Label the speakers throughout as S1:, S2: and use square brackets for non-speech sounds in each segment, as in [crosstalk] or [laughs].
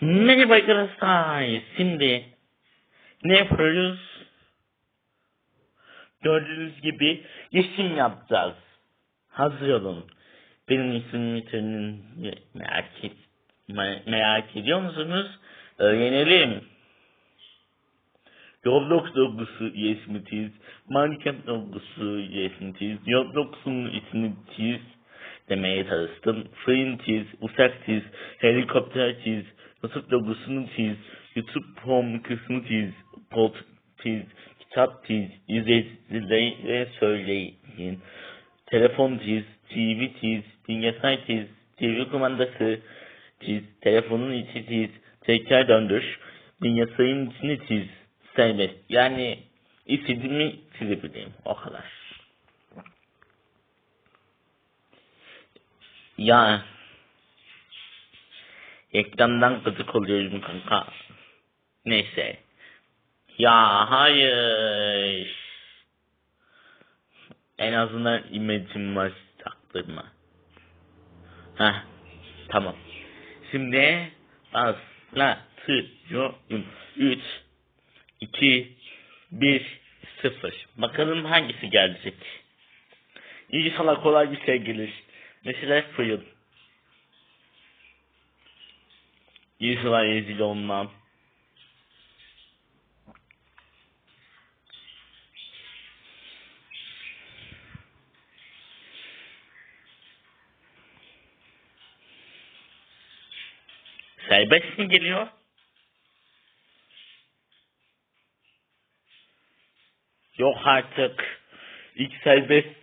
S1: Merhaba arkadaşlar. Şimdi ne yapıyoruz? Gördüğünüz gibi yeşim yapacağız. Hazır olun. Benim ismimi tanın merak, et, me- merak ediyor musunuz? Öğrenelim. Roblox logosu yesmitiz. Minecraft logosu yesmitiz. Roblox'un ismini tiz demeye çalıştım. Fırın tiz, uçak tiz, helikopter tiz, YouTube logosunu tiz, YouTube home kısmı tiz, koltuk tiz, kitap tiz, izleyicilere söyleyin. Telefon tiz, TV tiz, bilgisayar tiz, TV kumandası tiz, telefonun içi tiz, tekrar döndür, bilgisayarın içini tiz, serbest. Yani istediğimi çizebileyim. O kadar. Ya ekrandan gıcık oluyorum kanka. Neyse. Ya hayır. En azından imajım var taktırma. Heh, tamam. Şimdi başlatıyorum. 3 2 1 0 Bakalım hangisi gelecek. İnşallah kolay bir şey gelir. Mesela fırın. İnşallah rezil olmam. Serbest mi geliyor? Yok artık. İlk serbest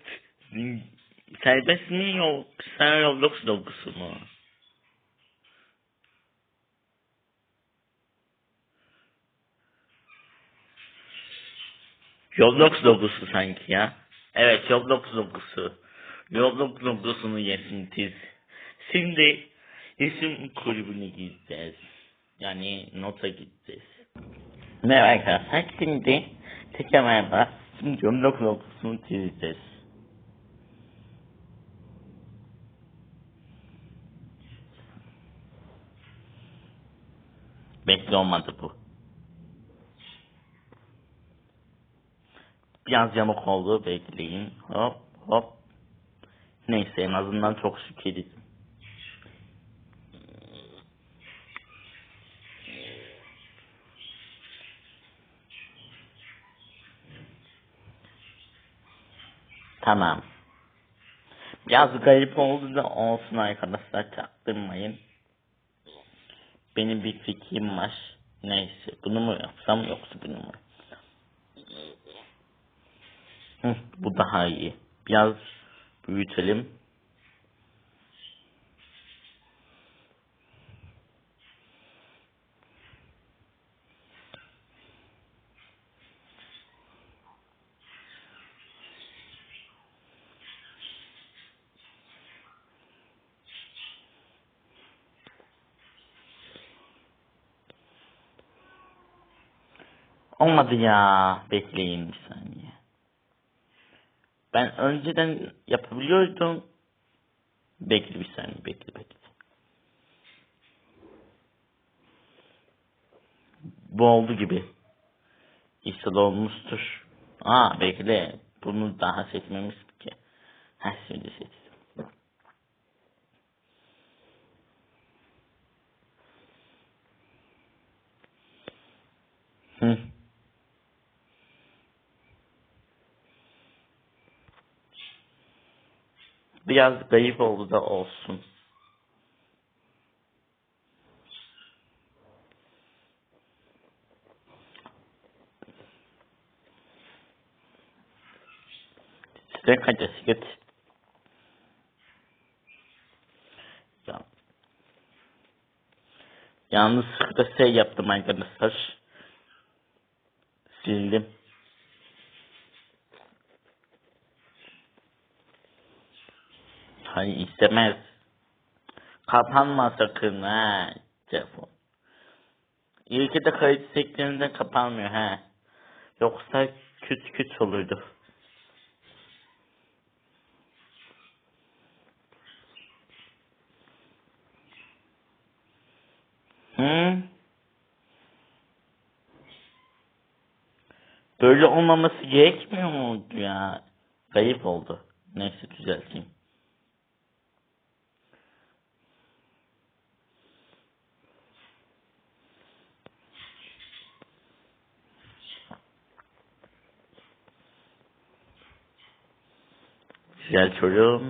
S1: serbest mi yok? Sen Roblox logosu mu? Roblox logosu sanki ya. Evet Roblox logosu. Roblox logosunu yesin tiz. Şimdi isim kulübüne gideceğiz. Yani nota gideceğiz. Merhaba arkadaşlar. Şimdi tekrar merhaba. Şimdi Roblox logosunu çizeceğiz. Bekle olmadı bu. Biraz yamuk oldu. Bekleyin. Hop hop. Neyse en azından çok şükür Tamam. Biraz garip oldu da olsun arkadaşlar çaktırmayın. Benim bir fikrim var. Neyse bunu mu yapsam yoksa bunu mu? Bu daha iyi. Biraz büyütelim. Olmadı ya. Bekleyin bir saniye. Ben önceden yapabiliyordum. Bekle bir saniye. Bekle bekle. Bu oldu gibi. İşte olmuştur. Aa bekle. Bunu daha seçmemiz ki. Heh şimdi seçtim. Hı. Biraz kayıp oldu da olsun. Size kaçası git. Ya. Yalnız şurada şey yaptım arkadaşlar. Sildim. Hayır istemez. Kapanma sakın ha telefon. İyi ki de kayıt seklerinde kapanmıyor ha. Yoksa küt küt olurdu. Hı. Böyle olmaması gerekmiyor muydu ya? Kayıp oldu. Neyse düzelteyim. Güzel çocuğum.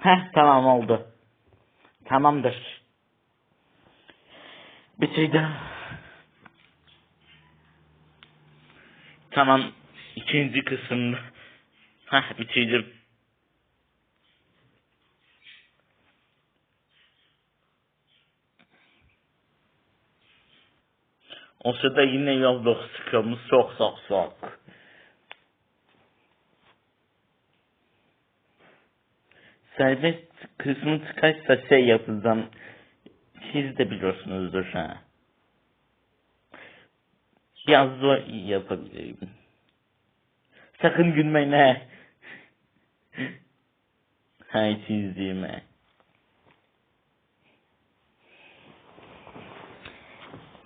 S1: Heh tamam oldu. Tamamdır. Bitirdim. Tamam. ikinci kısımda. Heh bitirdim. O sırada yine yolda sıkılmış sok sok sok. Serbest kısmı tıkaçsa şey yapacağım. Siz de biliyorsunuzdur ha. Biraz zor yapabilirim. Sakın gülme ne. Hay çizdiğime.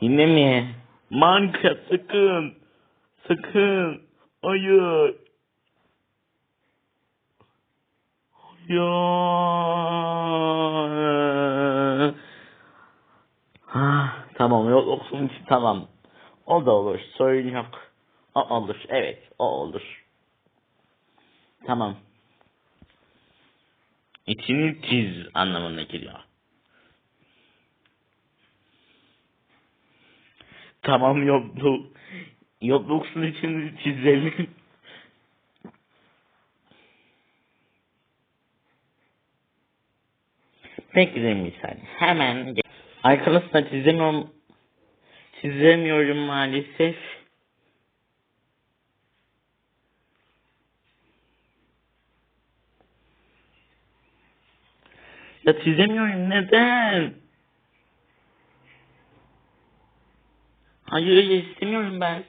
S1: Yine mi? Manka sakın. Sakın. Hayır. Ya. Ha, tamam yok olsun için tamam. O da olur. Sorun yok. O olur. Evet o olur. Tamam. İçini çiz anlamına geliyor. Tamam yokluk. Yokluksun içini çizelim. Bekleyin bir saniye. Hemen Arkadaşlar çizemiyorum. Çizemiyorum maalesef. Ya çizemiyorum neden? Hayır öyle istemiyorum ben.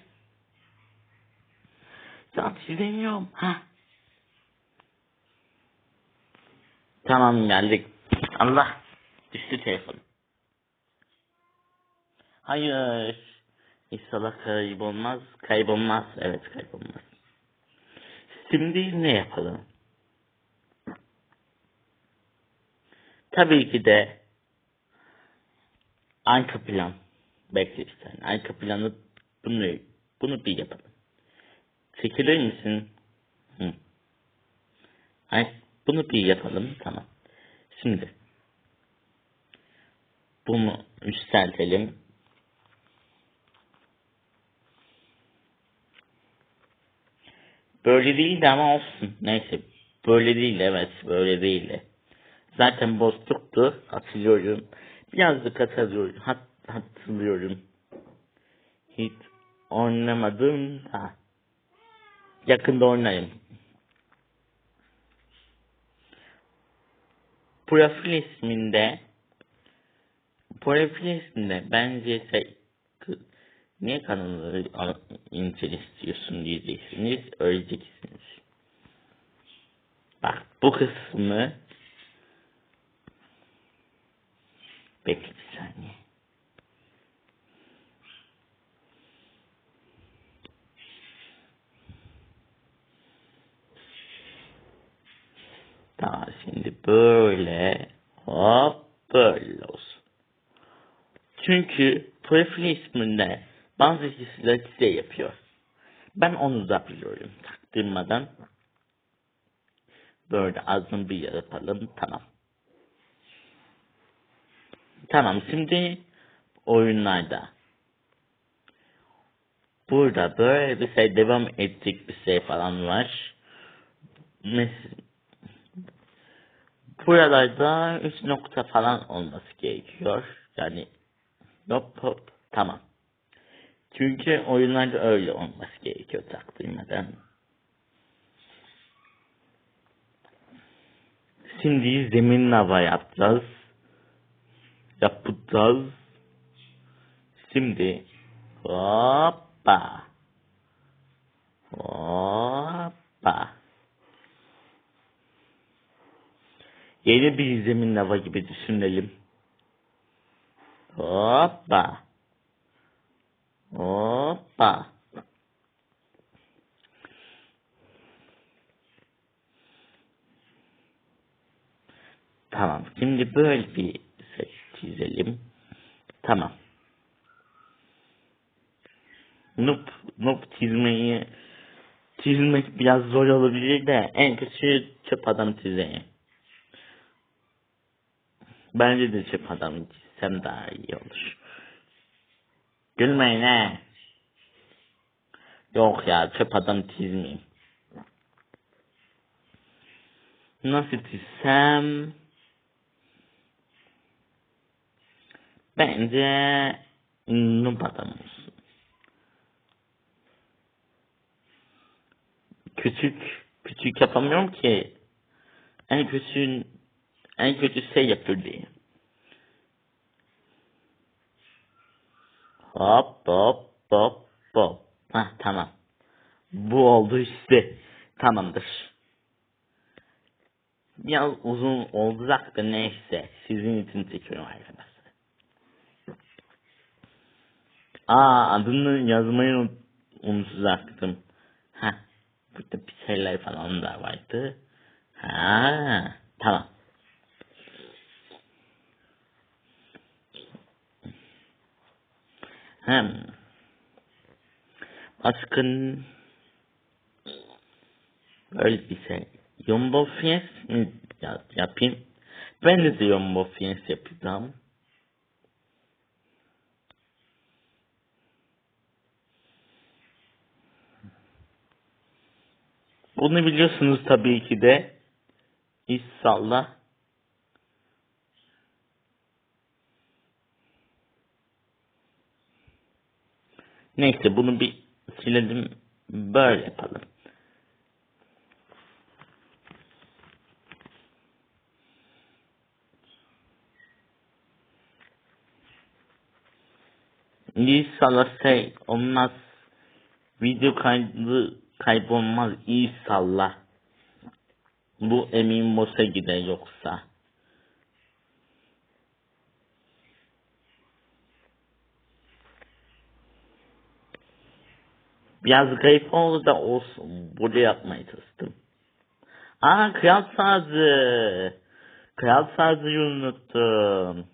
S1: Ya çizemiyorum. Ha. Tamam geldik. Allah. Düştü telefon. Hayır. İnşallah kaybolmaz. Kaybolmaz. Evet kaybolmaz. Şimdi ne yapalım? Tabii ki de arka plan. Bekle bir saniye. Arka planı bunu, bunu bir yapalım. Çekilir misin? Hı. Ay, bunu bir yapalım. Tamam. Şimdi bunu yükseltelim. Böyle değildi ama olsun. Neyse. Böyle değil evet. Böyle değildi. Zaten bozduktu. Hatırlıyorum. Birazcık hatırlıyorum. Hat, hatırlıyorum. Hiç oynamadım da. Yakında oynarım. Profil isminde Profil isminde bence niye kanalları istiyorsun diyeceksiniz. Öleceksiniz. Bak bu kısmı bekle bir saniye. Tamam şimdi böyle hop böyle olsun. Çünkü profil isminde bazı kişiler size yapıyor. Ben onu da biliyorum taktırmadan. Böyle azın bir yapalım tamam. Tamam şimdi oyunlarda. Burada böyle bir şey devam edecek bir şey falan var. Mes- Buralarda 3 nokta falan olması gerekiyor. Yani hop hop tamam. Çünkü oyunlarda öyle olması gerekiyor takdirmeden. Şimdi zemin lava yapacağız. Yapacağız. Şimdi hoppa. Hoppa. Yeni bir zemin lava gibi düşünelim. Hoppa. Hoppa. Tamam. Şimdi böyle bir set çizelim. Tamam. Noob, noob çizmeyi çizmek biraz zor olabilir de en kötü çöp adam çizeyim. Bence de çöp adam çizsem daha iyi olur. Gülmeyin he. Yok ya çöp adam çizmeyeyim. Nasıl çizsem? Bence noob adam olsun. Küçük küçük yapamıyorum ki. En kötü en kötü şey yapıyor diye. Hop hop hop hop. Hah tamam. Bu oldu işte. Tamamdır. Biraz uzun olacak da neyse. Sizin için çekiyorum arkadaşlar. Aa adını yazmayı unut unutacaktım. Ha, burada bir şeyler falan da vardı. Ha, tamam. Hem baskın mi yap- yapayım? Ben de Jumbo Fies yapacağım. Bunu biliyorsunuz tabii ki de. İnşallah. Neyse bunu bir silelim. Böyle yapalım. İnşallah şey olmaz. Video kaydı kaybolmaz inşallah. Bu emin boşa gider yoksa. Biraz garip oldu da olsun. Burada yapmaya çalıştım. Aa kral sazı. Kral sazı unuttum.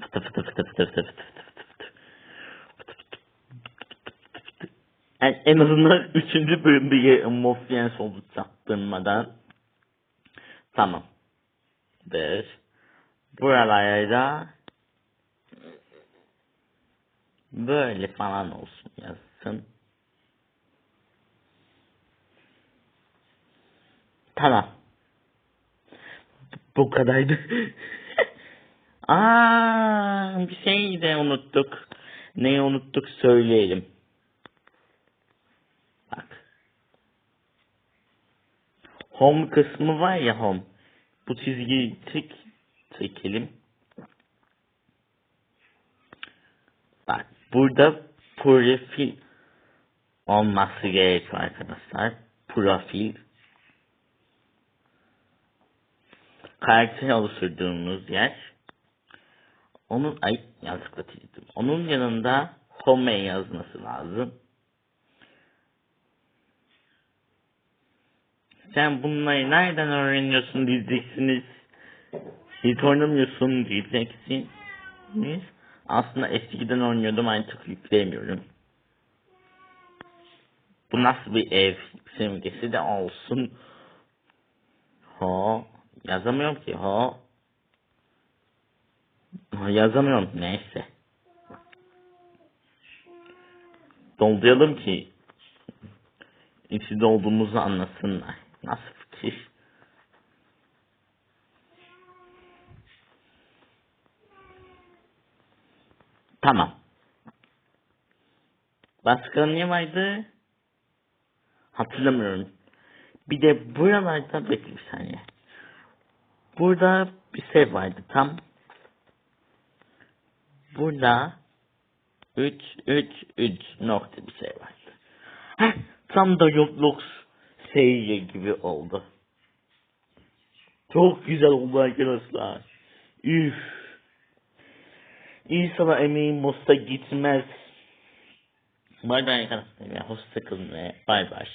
S1: Fıtı fıtı fıtı fıtı fıtı fıtı fıtı fıtı. En, azından üçüncü bölümde Mofyens oldu çaktırmadan. Tamam. Bir. Buralara da böyle falan olsun yazsın. Tamam. Bu kadardı. [laughs] Aa, bir şey de unuttuk. Neyi unuttuk söyleyelim. Bak. Home kısmı var ya home. Bu çizgiyi tek çekelim. Bak burada profil olması gerekiyor arkadaşlar. Profil. Karakter oluşturduğumuz yer. Onun ay çizdim. Onun yanında home yazması lazım. Sen bunları nereden öğreniyorsun diyeceksiniz. Hiç oynamıyorsun diyeceksiniz. Aslında eskiden oynuyordum artık yükleyemiyorum. Bu nasıl bir ev simgesi de olsun. Ho yazamıyorum ki ho. Yazamıyorum neyse. Dolduralım ki içinde olduğumuzu anlasınlar. Nasıl fikir? Tamam. Başka ne vardı? Hatırlamıyorum. Bir de buralarda bekle bir saniye. Burada bir şey vardı tam. Burada 3 3 3 nokta bir şey vardı. Heh, tam da Roblox seyir gibi oldu. Çok güzel oldu arkadaşlar. Üf. İnşallah emeğim boşa gitmez. Bay bay arkadaşlar. Hoşçakalın ve bay bay.